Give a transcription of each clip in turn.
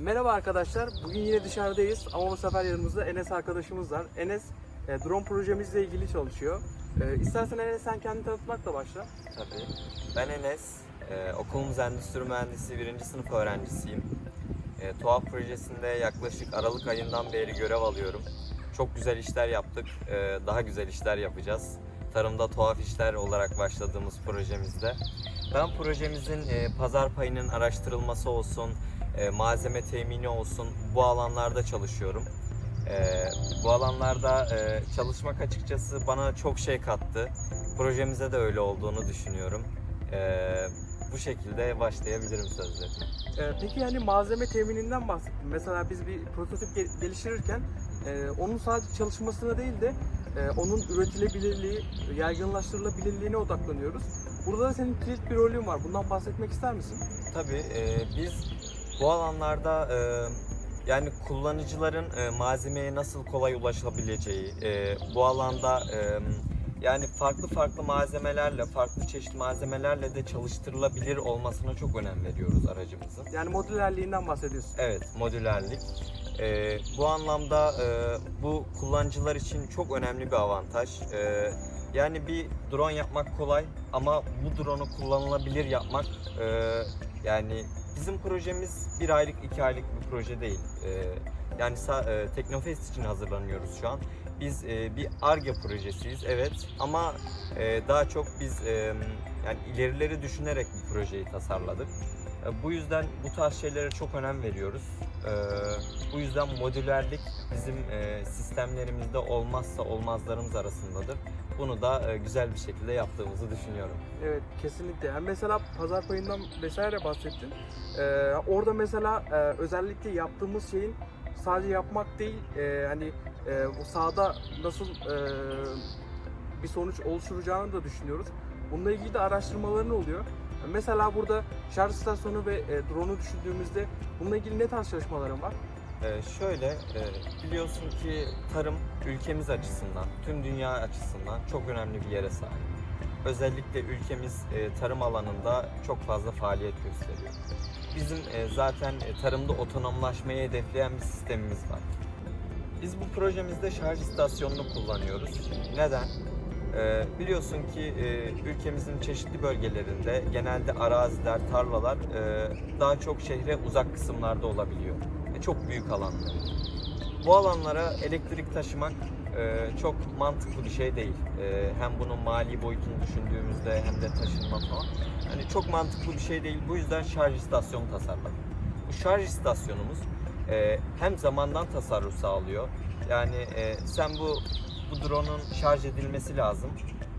merhaba arkadaşlar. Bugün yine dışarıdayız ama bu sefer yanımızda Enes arkadaşımız var. Enes e, drone projemizle ilgili çalışıyor. E, istersen Enes sen kendini tanıtmakla başla. Tabii. Ben Enes. Ee, okulumuz Endüstri Mühendisi 1. sınıf öğrencisiyim. Ee, Tuhaf projesinde yaklaşık Aralık ayından beri görev alıyorum. Çok güzel işler yaptık. Ee, daha güzel işler yapacağız. Tarımda tuhaf işler olarak başladığımız projemizde. Ben projemizin e, pazar payının araştırılması olsun, e, malzeme temini olsun bu alanlarda çalışıyorum. Ee, bu alanlarda e, çalışmak açıkçası bana çok şey kattı. Projemize de öyle olduğunu düşünüyorum. Ee, bu şekilde başlayabilirim sözlerime. E, peki yani malzeme temininden bahsettin. Mesela biz bir prototip gel- geliştirirken e, onun sadece çalışmasına değil de e, onun üretilebilirliği, yaygınlaştırılabilirliğine odaklanıyoruz. Burada da senin kilit bir rolün var. Bundan bahsetmek ister misin? Tabii e, biz bu alanlarda e, yani kullanıcıların e, malzemeye nasıl kolay ulaşabileceği, e, bu alanda e, yani farklı farklı malzemelerle, farklı çeşit malzemelerle de çalıştırılabilir olmasına çok önem veriyoruz aracımızın. Yani modülerliğinden bahsediyorsun. Evet, modülerlik. Ee, bu anlamda e, bu kullanıcılar için çok önemli bir avantaj. Ee, yani bir drone yapmak kolay ama bu drone'u kullanılabilir yapmak e, yani bizim projemiz bir aylık, iki aylık bir proje değil. Ee, yani e, Teknofest için hazırlanıyoruz şu an. Biz e, bir ARGE projesiyiz, evet ama e, daha çok biz e, yani ilerileri düşünerek bu projeyi tasarladık. E, Bu yüzden bu tarz şeylere çok önem veriyoruz. E, Bu yüzden modülerlik bizim e, sistemlerimizde olmazsa olmazlarımız arasındadır. Bunu da güzel bir şekilde yaptığımızı düşünüyorum. Evet kesinlikle. Yani mesela pazar payından vesaire bahsettin. Orada mesela özellikle yaptığımız şeyin sadece yapmak değil, hani sahada nasıl bir sonuç oluşturacağını da düşünüyoruz. Bununla ilgili de araştırmaların oluyor. Mesela burada şarj istasyonu ve e, drone'u düşündüğümüzde bununla ilgili ne tarz çalışmaların var? E, Şöyle e, biliyorsun ki tarım ülkemiz açısından, tüm dünya açısından çok önemli bir yere sahip. Özellikle ülkemiz e, tarım alanında çok fazla faaliyet gösteriyor. Bizim e, zaten e, tarımda otonomlaşmayı hedefleyen bir sistemimiz var. Biz bu projemizde şarj istasyonunu kullanıyoruz. Neden? Ee, biliyorsun ki e, ülkemizin çeşitli bölgelerinde genelde araziler, tarlalar e, daha çok şehre uzak kısımlarda olabiliyor. E, çok büyük alanlar. Bu alanlara elektrik taşımak çok mantıklı bir şey değil. Hem bunun mali boyutunu düşündüğümüzde hem de taşınma falan. Hani çok mantıklı bir şey değil. Bu yüzden şarj istasyonu tasarladık. Bu şarj istasyonumuz hem zamandan tasarruf sağlıyor. Yani sen bu bu drone'un şarj edilmesi lazım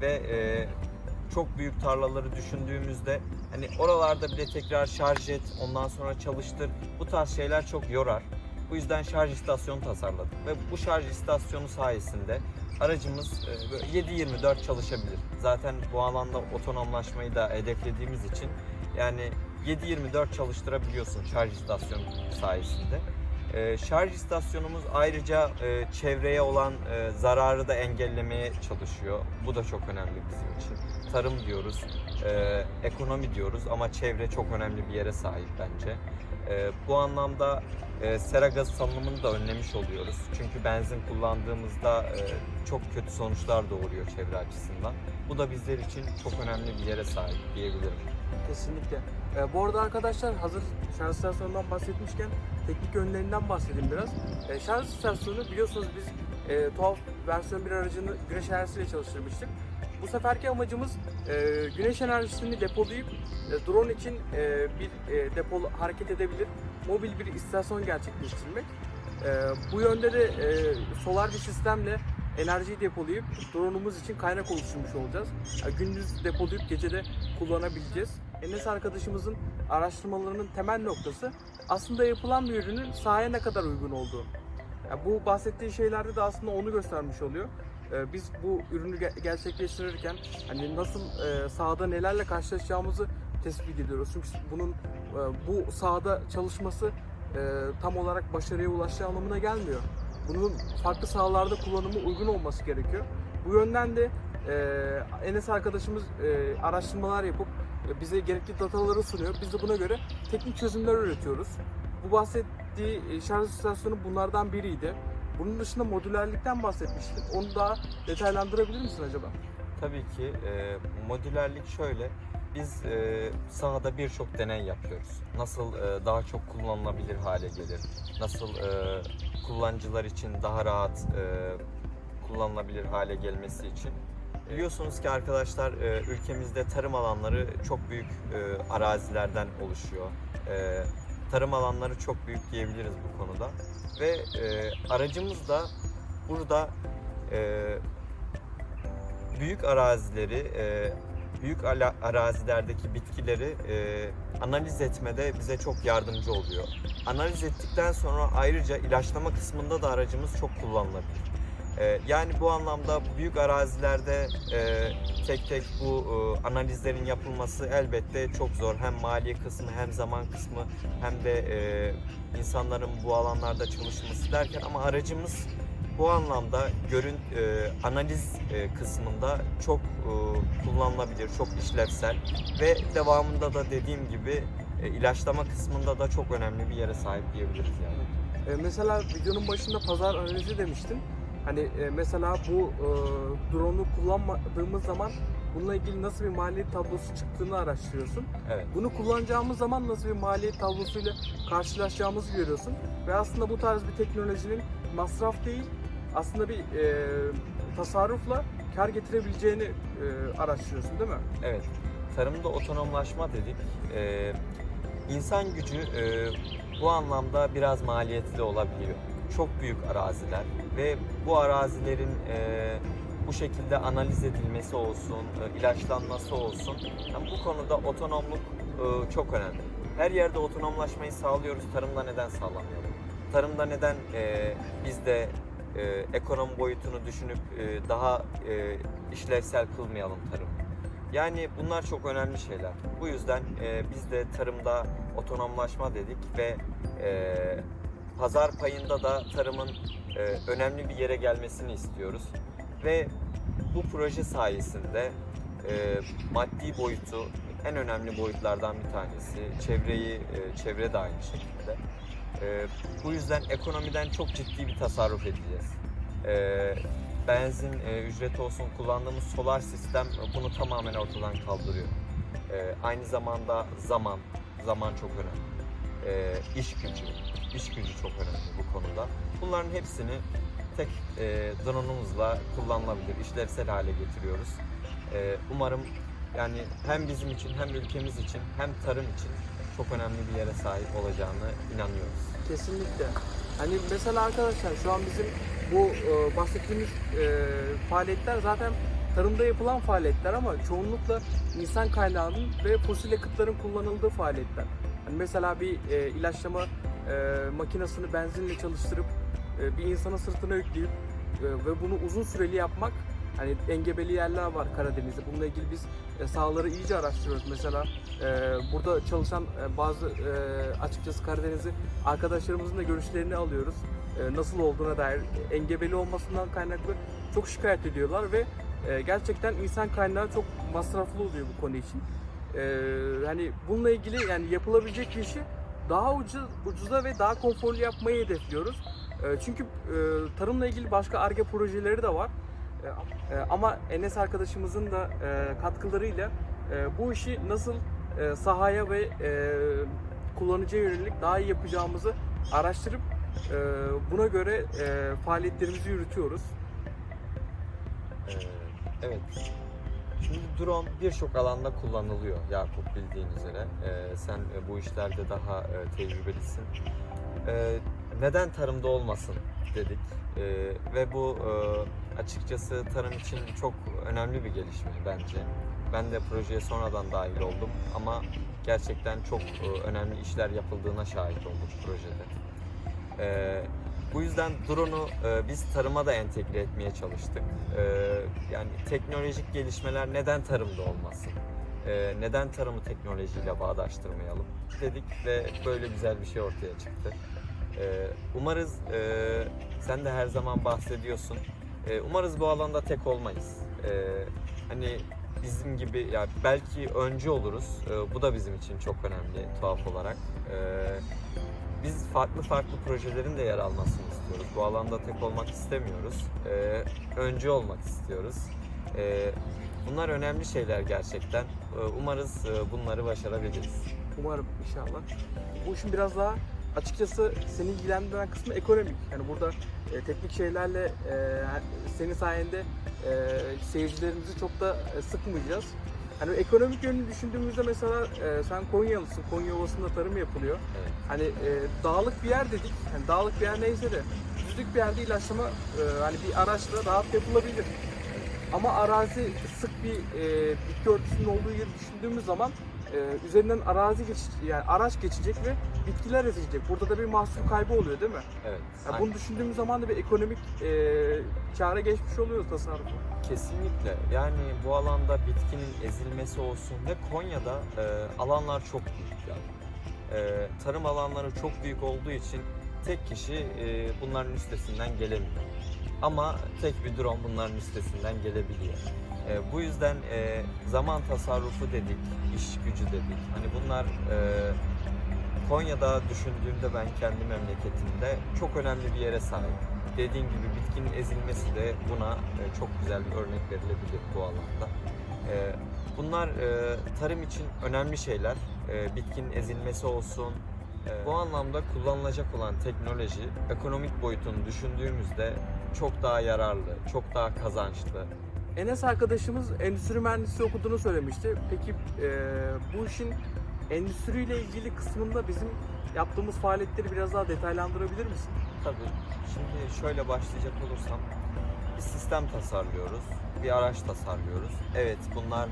ve e, çok büyük tarlaları düşündüğümüzde hani oralarda bile tekrar şarj et, ondan sonra çalıştır. Bu tarz şeyler çok yorar. Bu yüzden şarj istasyonu tasarladık ve bu şarj istasyonu sayesinde aracımız e, böyle 7/24 çalışabilir. Zaten bu alanda otonomlaşmayı da hedeflediğimiz için yani 7/24 çalıştırabiliyorsun şarj istasyonu sayesinde. Ee, şarj istasyonumuz ayrıca e, çevreye olan e, zararı da engellemeye çalışıyor. Bu da çok önemli bizim için. Tarım diyoruz, e, ekonomi diyoruz ama çevre çok önemli bir yere sahip bence. Bu anlamda e, sera gazı salınımını da önlemiş oluyoruz. Çünkü benzin kullandığımızda çok kötü sonuçlar doğuruyor çevre açısından. Bu da bizler için çok önemli bir yere sahip diyebilirim. Kesinlikle. Ee, bu arada arkadaşlar hazır şarj istasyonundan bahsetmişken teknik yönlerinden bahsedeyim biraz. Ee, şarj istasyonu biliyorsunuz biz e, tuhaf versiyon bir aracını güneş enerjisiyle çalıştırmıştık. Bu seferki amacımız e, güneş enerjisini depolayıp e, drone için e, bir e, depo hareket edebilir mobil bir istasyon gerçekleştirmek. E, bu yönde de e, solar bir sistemle enerjiyi depolayıp drone'umuz için kaynak oluşturmuş olacağız. Yani gündüz depolayıp gece de kullanabileceğiz. Enes arkadaşımızın araştırmalarının temel noktası aslında yapılan bir ürünün sahaya ne kadar uygun olduğu. Yani bu bahsettiği şeylerde de aslında onu göstermiş oluyor. Ee, Biz bu ürünü ge- gerçekleştirirken hani nasıl e, sahada nelerle karşılaşacağımızı tespit ediyoruz. Çünkü bunun e, bu sahada çalışması e, tam olarak başarıya ulaştığı anlamına gelmiyor. Bunun farklı sahalarda kullanımı uygun olması gerekiyor. Bu yönden de e, Enes arkadaşımız e, araştırmalar yapıp e, bize gerekli dataları sunuyor. Biz de buna göre teknik çözümler üretiyoruz. Bu bahset bahsettiği e, şarj istasyonu bunlardan biriydi. Bunun dışında modülerlikten bahsetmiştin. Onu daha detaylandırabilir misin acaba? Tabii ki e, modülerlik şöyle. Biz e, sahada birçok deney yapıyoruz. Nasıl e, daha çok kullanılabilir hale gelir? Nasıl e, kullanıcılar için daha rahat e, kullanılabilir hale gelmesi için? Biliyorsunuz ki arkadaşlar e, ülkemizde tarım alanları çok büyük e, arazilerden oluşuyor. E, tarım alanları çok büyük diyebiliriz bu konuda. Ve aracımız da burada büyük arazileri, büyük arazilerdeki bitkileri analiz etmede bize çok yardımcı oluyor. Analiz ettikten sonra ayrıca ilaçlama kısmında da aracımız çok kullanılabilir. E, yani bu anlamda büyük arazilerde e, tek tek bu e, analizlerin yapılması elbette çok zor. Hem maliye kısmı hem zaman kısmı hem de e, insanların bu alanlarda çalışması derken ama aracımız bu anlamda görün e, analiz e, kısmında çok e, kullanılabilir, çok işlevsel ve devamında da dediğim gibi e, ilaçlama kısmında da çok önemli bir yere sahip diyebiliriz yani. E, mesela videonun başında pazar analizi demiştin. Hani e, mesela bu e, drone'u kullanmadığımız zaman bununla ilgili nasıl bir maliyet tablosu çıktığını araştırıyorsun. Evet. Bunu kullanacağımız zaman nasıl bir maliyet tablosuyla karşılaşacağımızı görüyorsun. Ve aslında bu tarz bir teknolojinin masraf değil, aslında bir e, tasarrufla kar getirebileceğini e, araştırıyorsun değil mi? Evet. Tarımda otonomlaşma dedik. Ee, insan gücü e, bu anlamda biraz maliyetli olabiliyor. Çok büyük araziler ve bu arazilerin e, bu şekilde analiz edilmesi olsun, e, ilaçlanması olsun. Yani bu konuda otonomluk e, çok önemli. Her yerde otonomlaşmayı sağlıyoruz. Tarımda neden sağlamayalım? Tarımda neden e, biz de e, ekonomi boyutunu düşünüp e, daha e, işlevsel kılmayalım tarımı? Yani bunlar çok önemli şeyler. Bu yüzden e, biz de tarımda otonomlaşma dedik ve e, pazar payında da tarımın e, önemli bir yere gelmesini istiyoruz. Ve bu proje sayesinde e, maddi boyutu en önemli boyutlardan bir tanesi. Çevreyi, e, çevre de aynı şekilde. E, bu yüzden ekonomiden çok ciddi bir tasarruf edeceğiz. E, benzin e, ücreti olsun kullandığımız solar sistem bunu tamamen ortadan kaldırıyor. E, aynı zamanda zaman, zaman çok önemli. E, iş gücü, iş gücü çok önemli bu konuda. Bunların hepsini tek e, drone'umuzla kullanılabilir, işlevsel hale getiriyoruz. E, umarım yani hem bizim için hem ülkemiz için hem tarım için çok önemli bir yere sahip olacağını inanıyoruz. Kesinlikle. Hani mesela arkadaşlar şu an bizim bu e, bahsettiğimiz e, faaliyetler zaten tarımda yapılan faaliyetler ama çoğunlukla insan kaynağının ve fosil yakıtların kullanıldığı faaliyetler. Hani mesela bir e, ilaçlama e, makinesini benzinle çalıştırıp e, bir insanın sırtına yükleyip e, ve bunu uzun süreli yapmak hani engebeli yerler var Karadeniz'de. Bununla ilgili biz e, sahaları iyice araştırıyoruz. Mesela e, burada çalışan e, bazı e, açıkçası Karadeniz'i arkadaşlarımızın da görüşlerini alıyoruz. E, nasıl olduğuna dair e, engebeli olmasından kaynaklı çok şikayet ediyorlar ve e, gerçekten insan kaynağı çok masraflı oluyor bu konu için. E, hani bununla ilgili yani yapılabilecek bir işi daha ucuz, ucuza ve daha konforlu yapmayı hedefliyoruz. E, çünkü e, tarımla ilgili başka ARGE projeleri de var. E, e, ama Enes arkadaşımızın da e, katkılarıyla bu işi nasıl sahaya ve e, kullanıcıya yönelik daha iyi yapacağımızı araştırıp buna göre faaliyetlerimizi yürütüyoruz. Ee, evet. Şimdi drone birçok alanda kullanılıyor Yakup bildiğin üzere. Ee, sen e, bu işlerde daha e, tecrübelisin. Ee, neden tarımda olmasın dedik. Ee, ve bu e, açıkçası tarım için çok önemli bir gelişme bence. Ben de projeye sonradan dahil oldum ama gerçekten çok e, önemli işler yapıldığına şahit olduk projede. Ee, bu yüzden drone'u e, biz tarıma da entegre etmeye çalıştık. Ee, yani teknolojik gelişmeler neden tarımda olmasın? Ee, neden tarımı teknolojiyle bağdaştırmayalım dedik ve böyle güzel bir şey ortaya çıktı. Ee, umarız e, sen de her zaman bahsediyorsun. Ee, umarız bu alanda tek olmayız. Ee, hani bizim gibi ya belki öncü oluruz. Ee, bu da bizim için çok önemli tuhaf olarak. Ee, biz farklı farklı projelerin de yer almasını istiyoruz. Bu alanda tek olmak istemiyoruz. Ee, öncü olmak istiyoruz. Ee, bunlar önemli şeyler gerçekten. Ee, umarız e, bunları başarabiliriz. Umarım inşallah. Bu işin biraz daha açıkçası seni ilgilendiren kısmı ekonomik. Yani burada e, teknik şeylerle e, senin sayende e, seyircilerimizi çok da e, sıkmayacağız. Hani ekonomik yönünü düşündüğümüzde mesela e, sen Konyalısın, Konya Ovası'nda tarım yapılıyor. Evet. Hani e, dağlık bir yer dedik. Yani dağlık bir yer neyse de düzlük bir yerde ilaçlama e, hani bir araçla rahat yapılabilir. Ama arazi sık bir e, bitki örtüsünün olduğu yeri düşündüğümüz zaman e, üzerinden arazi geç yani araç geçecek ve bitkiler ezecek. Burada da bir mahsul kaybı oluyor değil mi? Evet. Yani aynen. bunu düşündüğümüz zaman da bir ekonomik e, kâra geçmiş oluyoruz tasarrufu. Kesinlikle. Yani bu alanda bitkinin ezilmesi olsun ve Konya'da e, alanlar çok büyük yani. E, tarım alanları çok büyük olduğu için tek kişi e, bunların üstesinden gelemiyor. Ama tek bir drone bunların üstesinden gelebiliyor. E, bu yüzden e, zaman tasarrufu dedik, iş gücü dedik. Hani bunlar e, Konya'da düşündüğümde ben kendi memleketimde çok önemli bir yere sahip. Dediğim gibi bitkinin ezilmesi de buna e, çok güzel bir örnek verilebilir bu alanda. E, Bunlar e, tarım için önemli şeyler. Bitkinin ezilmesi olsun. Bu anlamda kullanılacak olan teknoloji ekonomik boyutunu düşündüğümüzde çok daha yararlı, çok daha kazançlı. Enes arkadaşımız endüstri mühendisliği okuduğunu söylemişti. Peki e, bu işin endüstriyle ilgili kısmında bizim yaptığımız faaliyetleri biraz daha detaylandırabilir misin? Tabii. Şimdi şöyle başlayacak olursam bir sistem tasarlıyoruz, bir araç tasarlıyoruz. Evet bunlar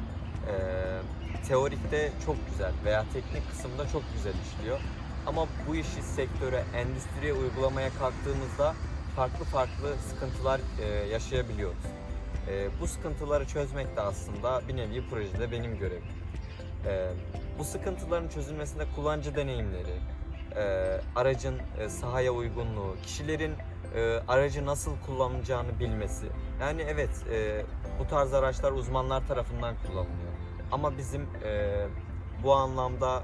e, teorikte çok güzel veya teknik kısımda çok güzel işliyor. Ama bu işi sektöre, endüstriye uygulamaya kalktığımızda farklı farklı sıkıntılar e, yaşayabiliyoruz. E, bu sıkıntıları çözmek de aslında bir nevi projede benim görevim. E, bu sıkıntıların çözülmesinde kullanıcı deneyimleri, e, aracın e, sahaya uygunluğu, kişilerin e, aracı nasıl kullanacağını bilmesi. Yani evet bu tarz araçlar uzmanlar tarafından kullanılıyor. Ama bizim bu anlamda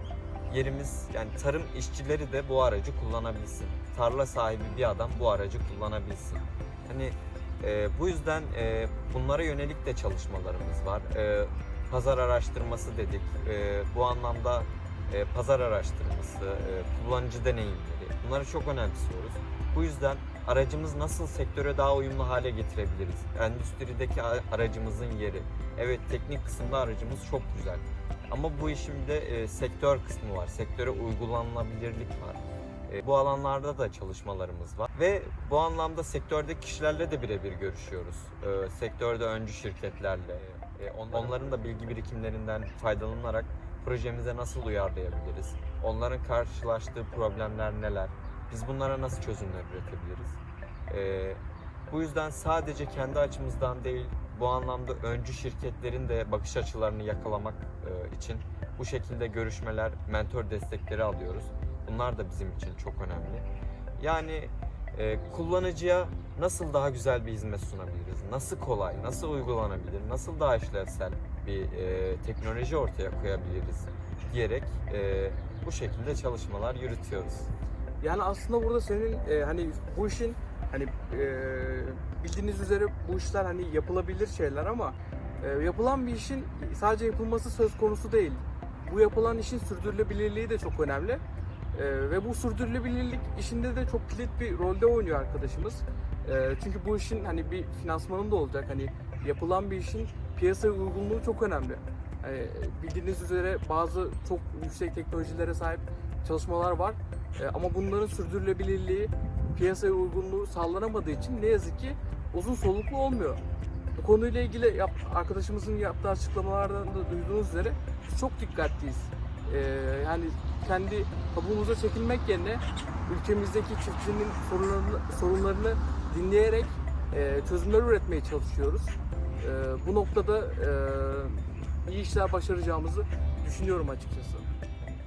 yerimiz yani tarım işçileri de bu aracı kullanabilsin. Tarla sahibi bir adam bu aracı kullanabilsin. Hani e, bu yüzden e, bunlara yönelik de çalışmalarımız var. E, pazar araştırması dedik. E, bu anlamda e, pazar araştırması, e, kullanıcı deneyimleri bunları çok önemsiyoruz. Bu yüzden aracımız nasıl sektöre daha uyumlu hale getirebiliriz? Endüstrideki aracımızın yeri. Evet teknik kısımda aracımız çok güzel. Ama bu işin de e, sektör kısmı var. Sektöre uygulanabilirlik var. E, bu alanlarda da çalışmalarımız var. Ve bu anlamda sektördeki kişilerle de birebir görüşüyoruz. E, sektörde öncü şirketlerle. E, on- onların da bilgi birikimlerinden faydalanarak projemize nasıl uyarlayabiliriz? Onların karşılaştığı problemler neler? Biz bunlara nasıl çözümler üretebiliriz? Ee, bu yüzden sadece kendi açımızdan değil, bu anlamda öncü şirketlerin de bakış açılarını yakalamak e, için bu şekilde görüşmeler, mentor destekleri alıyoruz. Bunlar da bizim için çok önemli. Yani e, kullanıcıya nasıl daha güzel bir hizmet sunabiliriz? Nasıl kolay, nasıl uygulanabilir, nasıl daha işlevsel bir e, teknoloji ortaya koyabiliriz diyerek e, bu şekilde çalışmalar yürütüyoruz. Yani aslında burada senin e, hani bu işin hani e, bildiğiniz üzere bu işler hani yapılabilir şeyler ama e, yapılan bir işin sadece yapılması söz konusu değil. Bu yapılan işin sürdürülebilirliği de çok önemli. E, ve bu sürdürülebilirlik işinde de çok kilit bir rolde oynuyor arkadaşımız. E, çünkü bu işin hani bir finansmanı da olacak. Hani yapılan bir işin piyasaya uygunluğu çok önemli. E, bildiğiniz üzere bazı çok yüksek teknolojilere sahip çalışmalar var. E, ama bunların sürdürülebilirliği, piyasaya uygunluğu sağlanamadığı için ne yazık ki uzun soluklu olmuyor. Bu konuyla ilgili yap, arkadaşımızın yaptığı açıklamalardan da duyduğunuz üzere çok dikkatliyiz. E, yani kendi kabuğumuza çekilmek yerine ülkemizdeki çiftçinin sorunlarını, sorunlarını dinleyerek e, çözümler üretmeye çalışıyoruz. E, bu noktada e, iyi işler başaracağımızı düşünüyorum açıkçası.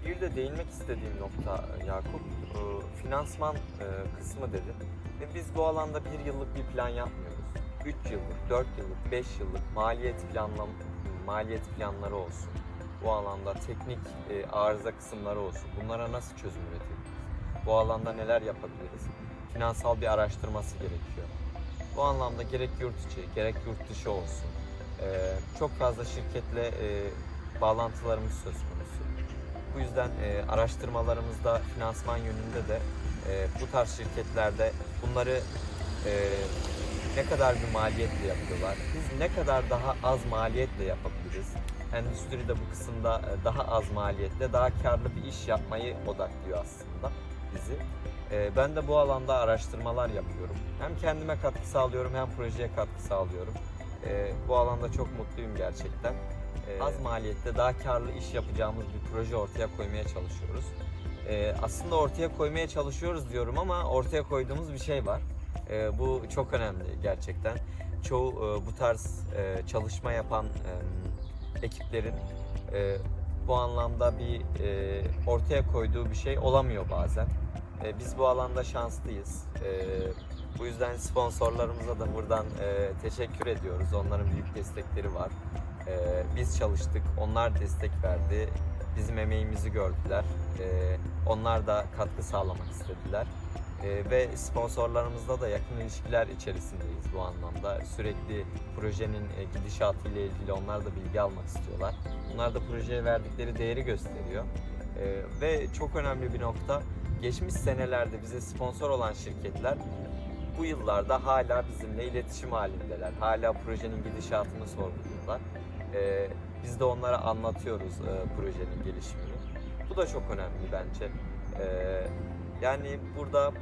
Bir de değinmek istediğim nokta Yakup, e, finansman e, kısmı dedi. Ve biz bu alanda bir yıllık bir plan yapmıyoruz. 3 yıllık, 4 yıllık, 5 yıllık maliyet planlam maliyet planları olsun. Bu alanda teknik e, arıza kısımları olsun. Bunlara nasıl çözüm üretebiliriz? bu alanda neler yapabiliriz? Finansal bir araştırması gerekiyor. Bu anlamda gerek yurt içi gerek yurt dışı olsun. e, çok fazla şirketle e, bağlantılarımız söz konusu. Bu yüzden e, araştırmalarımızda finansman yönünde de e, bu tarz şirketlerde bunları e, ne kadar bir maliyetle yapıyorlar, biz ne kadar daha az maliyetle yapabiliriz, endüstri de bu kısımda e, daha az maliyetle, daha karlı bir iş yapmayı odaklıyor aslında bizi. E, Ben de bu alanda araştırmalar yapıyorum. Hem kendime katkı sağlıyorum hem projeye katkı sağlıyorum. E, Bu alanda çok mutluyum gerçekten. E, Az maliyette daha karlı iş yapacağımız bir proje ortaya koymaya çalışıyoruz. Aslında ortaya koymaya çalışıyoruz diyorum ama ortaya koyduğumuz bir şey var. Bu çok önemli gerçekten. Çoğu e, bu tarz e, çalışma yapan e, ekiplerin bu anlamda bir ortaya koyduğu bir şey olamıyor bazen. E, Biz bu alanda şanslıyız. E, Bu yüzden sponsorlarımıza da buradan e, teşekkür ediyoruz. Onların büyük destekleri var. E, Biz çalıştık, onlar destek verdi. Bizim emeğimizi gördüler. E, Onlar da katkı sağlamak istediler. E, Ve sponsorlarımızla da yakın ilişkiler içerisindeyiz bu anlamda. Sürekli projenin e, gidişatı ile ilgili onlar da bilgi almak istiyorlar. Bunlar da projeye verdikleri değeri gösteriyor. E, Ve çok önemli bir nokta, geçmiş senelerde bize sponsor olan şirketler bu yıllarda hala bizimle iletişim halindeler. Hala projenin gidişatını sorguluyorlar. Ee, biz de onlara anlatıyoruz e, projenin gelişimini. Bu da çok önemli bence. Ee, yani burada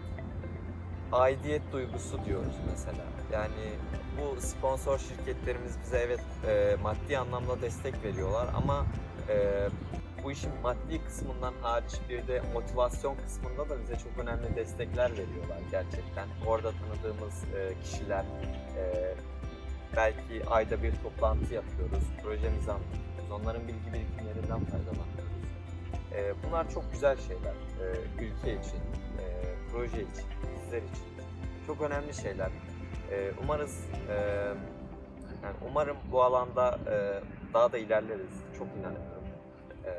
aidiyet duygusu diyoruz mesela. Yani bu sponsor şirketlerimiz bize evet e, maddi anlamda destek veriyorlar ama e, bu işin maddi kısmından hariç bir de motivasyon kısmında da bize çok önemli destekler veriyorlar gerçekten. Orada tanıdığımız e, kişiler, e, belki ayda bir toplantı yapıyoruz, projemizi anlatıyoruz, onların bilgi birikimlerinden faydalanıyoruz. E, bunlar çok güzel şeyler e, ülke için, e, proje için, bizler için. Çok önemli şeyler. E, umarız, e, yani umarım bu alanda e, daha da ilerleriz. Çok inanıyorum. E,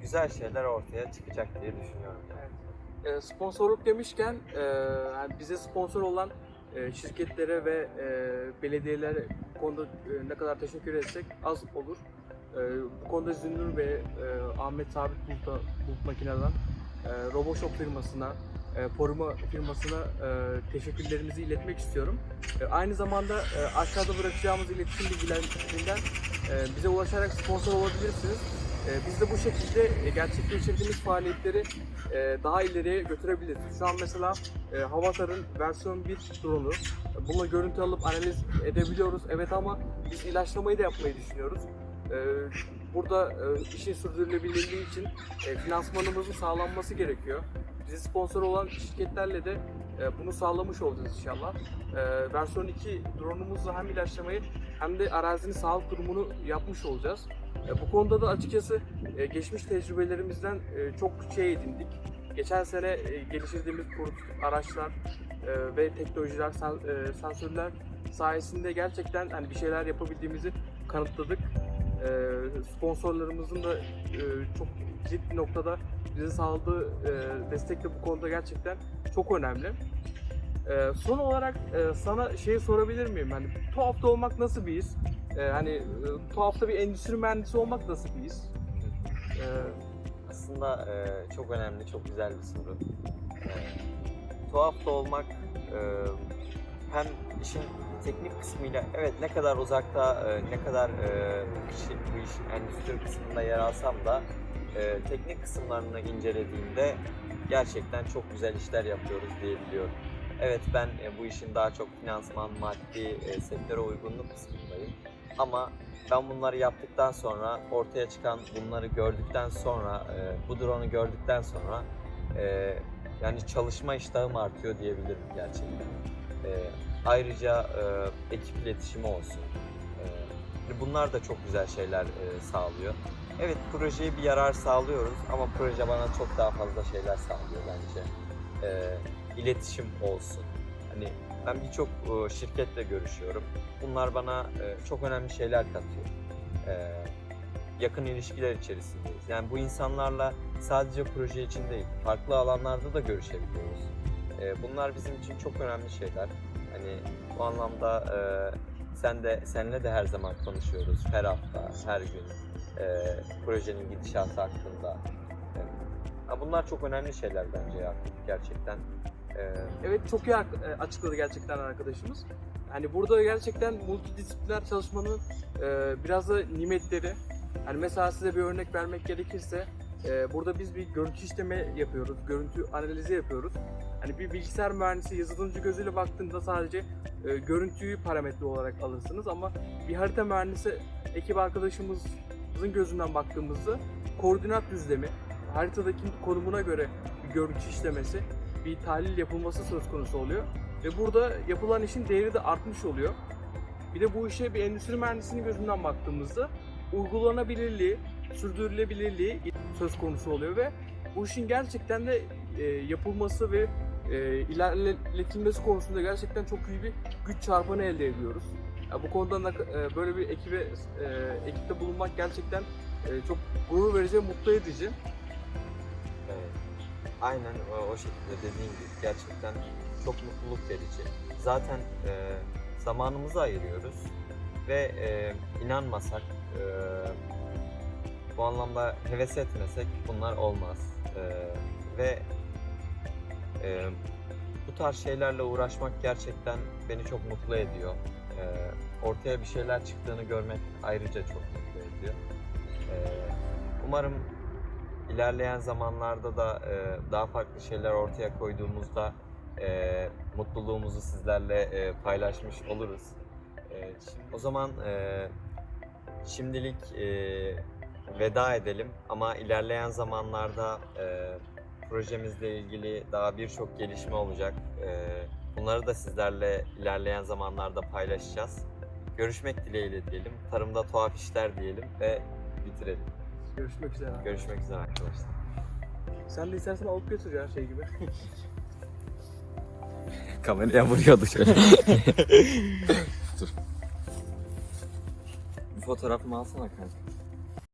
güzel şeyler ortaya çıkacak diye düşünüyorum. Yani. E, sponsorluk demişken e, yani bize sponsor olan e, şirketlere ve e, belediyelere konuda e, ne kadar teşekkür etsek az olur. E, bu konuda Zünnür ve e, Ahmet Sabit Bulut'a, Bulut Makine'den e, RoboShop firmasına, e, Poruma firmasına e, teşekkürlerimizi iletmek istiyorum. E, aynı zamanda e, aşağıda bırakacağımız iletişim bilgilerinden e, bize ulaşarak sponsor olabilirsiniz. E, biz de bu şekilde e, gerçekleştirdiğimiz faaliyetleri e, daha ileriye götürebiliriz. Şu an mesela e, Havatar'ın versiyon 1 drone'u. E, Bununla görüntü alıp analiz edebiliyoruz. Evet ama biz ilaçlamayı da yapmayı düşünüyoruz. Burada e, işin sürdürülebilirliği için e, finansmanımızın sağlanması gerekiyor. Bize sponsor olan şirketlerle de e, bunu sağlamış olacağız inşallah. E, versiyon 2 drone'umuzla hem ilaçlamayı hem de arazinin sağlık durumunu yapmış olacağız. E, bu konuda da açıkçası e, geçmiş tecrübelerimizden e, çok şey edindik. Geçen sene e, geliştirdiğimiz araçlar e, ve teknolojiler, sen- e, sensörler sayesinde gerçekten hani bir şeyler yapabildiğimizi kanıtladık. E, sponsorlarımızın da e, çok bir noktada bize sağladığı e, destek de bu konuda gerçekten çok önemli. E, son olarak e, sana şey sorabilir miyim? Hani tuhafta olmak nasıl bir his? E, hani e, tuhafta bir endüstri mühendisi olmak nasıl bir his? E, Aslında e, çok önemli, çok güzel bir soru. E, tuhaf da olmak e, hem işin teknik kısmıyla evet ne kadar uzakta, e, ne kadar e, bu, işi, bu işin endüstri kısmında yer alsam da e, teknik kısımlarını incelediğimde gerçekten çok güzel işler yapıyoruz diyebiliyorum. Evet ben e, bu işin daha çok finansman, maddi, e, sektöre uygunluk kısmındayım. Ama ben bunları yaptıktan sonra ortaya çıkan bunları gördükten sonra bu drone'u gördükten sonra yani çalışma iştahım artıyor diyebilirim gerçekten. E, ayrıca e, ekip iletişimi olsun. E, bunlar da çok güzel şeyler e, sağlıyor. Evet projeye bir yarar sağlıyoruz ama proje bana çok daha fazla şeyler sağlıyor bence. E, iletişim olsun. Hani ben birçok e, şirketle görüşüyorum. Bunlar bana çok önemli şeyler katıyor. Yakın ilişkiler içerisindeyiz. Yani bu insanlarla sadece proje için değil, farklı alanlarda da görüşebiliyoruz. Ee, bunlar bizim için çok önemli şeyler. Hani bu anlamda e, sen de seninle de her zaman konuşuyoruz. Her hafta, her gün e, projenin gidişatı hakkında. E, bunlar çok önemli şeyler bence ya gerçekten. E, Evet çok iyi e, açıkladı gerçekten arkadaşımız. Hani burada gerçekten multidisipliner çalışmanın e, biraz da nimetleri. Hani mesela size bir örnek vermek gerekirse e, burada biz bir görüntü işleme yapıyoruz, görüntü analizi yapıyoruz. Hani bir bilgisayar mühendisi yazılımcı gözüyle baktığında sadece e, görüntüyü parametre olarak alırsınız ama bir harita mühendisi ekip arkadaşımızın gözünden baktığımızda koordinat düzlemi, haritadaki konumuna göre bir görüntü işlemesi, bir tahlil yapılması söz konusu oluyor. Ve burada yapılan işin değeri de artmış oluyor. Bir de bu işe bir endüstri mühendisinin gözünden baktığımızda uygulanabilirliği, sürdürülebilirliği söz konusu oluyor ve bu işin gerçekten de e, yapılması ve e, ilerletilmesi konusunda gerçekten çok iyi bir güç çarpanı elde ediyoruz. Ya bu konuda da, e, böyle bir ekibe e, ekipte bulunmak gerçekten e, çok gurur verici ve mutlu edici. Evet. Aynen o, o şekilde dediğin gibi gerçekten çok mutluluk verici. Zaten e, zamanımızı ayırıyoruz ve e, inanmasak, e, bu anlamda heves etmesek bunlar olmaz. E, ve e, bu tarz şeylerle uğraşmak gerçekten beni çok mutlu ediyor. E, ortaya bir şeyler çıktığını görmek ayrıca çok mutlu ediyor. E, umarım ilerleyen zamanlarda da e, daha farklı şeyler ortaya koyduğumuzda e, mutluluğumuzu sizlerle e, paylaşmış oluruz. E, o zaman e, şimdilik e, veda edelim ama ilerleyen zamanlarda e, projemizle ilgili daha birçok gelişme olacak. E, bunları da sizlerle ilerleyen zamanlarda paylaşacağız. Görüşmek dileğiyle diyelim. Tarımda tuhaf işler diyelim ve bitirelim. Görüşmek üzere. Görüşmek üzere arkadaşlar. Sen de istersen alıp götür ya şey gibi. Kameraya vuruyordu şöyle. Dur. Bir fotoğrafımı alsana kanka.